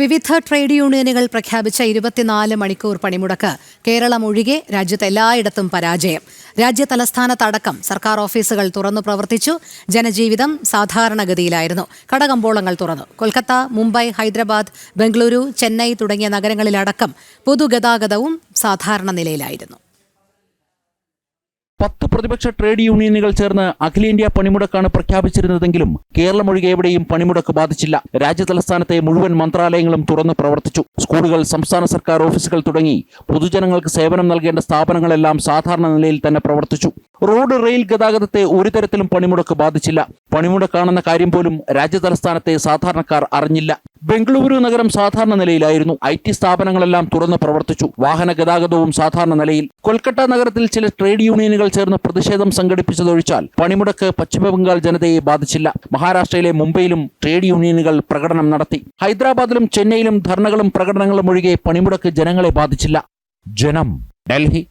വിവിധ ട്രേഡ് യൂണിയനുകൾ പ്രഖ്യാപിച്ച ഇരുപത്തിനാല് മണിക്കൂർ പണിമുടക്ക് കേരളം ഒഴികെ രാജ്യത്ത് എല്ലായിടത്തും പരാജയം. രാജ്യ തലസ്ഥാനത്തടക്കം സർക്കാർ ഓഫീസുകൾ തുറന്നു പ്രവർത്തിച്ചു. ജനജീവിതം സാധാരണഗതിയിലായിരുന്നു. കടകമ്പോളങ്ങൾ തുറന്നു. കൊൽക്കത്ത മുംബൈ ഹൈദരാബാദ് ബംഗളൂരു ചെന്നൈ തുടങ്ങിയ നഗരങ്ങളിലടക്കം പൊതുഗതാഗതവും സാധാരണ നിലയിലായിരുന്നു. പ്രതിപക്ഷ ട്രേഡ് യൂണിയനുകൾ ചേർന്ന് അഖിലേന്ത്യാ പണിമുടക്കാണ് പ്രഖ്യാപിച്ചിരുന്നതെങ്കിലും കേരളം ഒഴികെ എവിടെയും പണിമുടക്ക് ബാധിച്ചില്ല. രാജ്യതലസ്ഥാനത്തെ മുഴുവൻ മന്ത്രാലയങ്ങളും തുറന്നു പ്രവർത്തിച്ചു. സ്കൂളുകൾ സംസ്ഥാന സർക്കാർ ഓഫീസുകൾ തുടങ്ങി പൊതുജനങ്ങൾക്ക് സേവനം നൽകേണ്ട സ്ഥാപനങ്ങളെല്ലാം സാധാരണ നിലയിൽ തന്നെ പ്രവർത്തിച്ചു. റോഡ് റെയിൽ ഗതാഗതത്തെ ഒരു തരത്തിലും പണിമുടക്ക് ബാധിച്ചില്ല. പണിമുടക്കാണെന്ന കാര്യം പോലും രാജ്യതലസ്ഥാനത്തെ സാധാരണക്കാർ അറിഞ്ഞില്ല. ബംഗളൂരു നഗരം സാധാരണ നിലയിലായിരുന്നു. ഐ ടി സ്ഥാപനങ്ങളെല്ലാം തുറന്ന് പ്രവർത്തിച്ചു. വാഹന ഗതാഗതവും സാധാരണ നിലയിൽ. കൊൽക്കത്ത നഗരത്തിൽ ചില ട്രേഡ് യൂണിയനുകൾ ചേർന്ന് പ്രതിഷേധം സംഘടിപ്പിച്ചതൊഴിച്ചാൽ പണിമുടക്ക് പശ്ചിമബംഗാൾ ജനതയെ ബാധിച്ചില്ല. മഹാരാഷ്ട്രയിലെ മുംബൈയിലും ട്രേഡ് യൂണിയനുകൾ പ്രകടനം നടത്തി. ഹൈദരാബാദിലും ചെന്നൈയിലും ധർണകളും പ്രകടനങ്ങളും ഒഴികെ പണിമുടക്ക് ജനങ്ങളെ ബാധിച്ചില്ല. ജനം ഡൽഹി.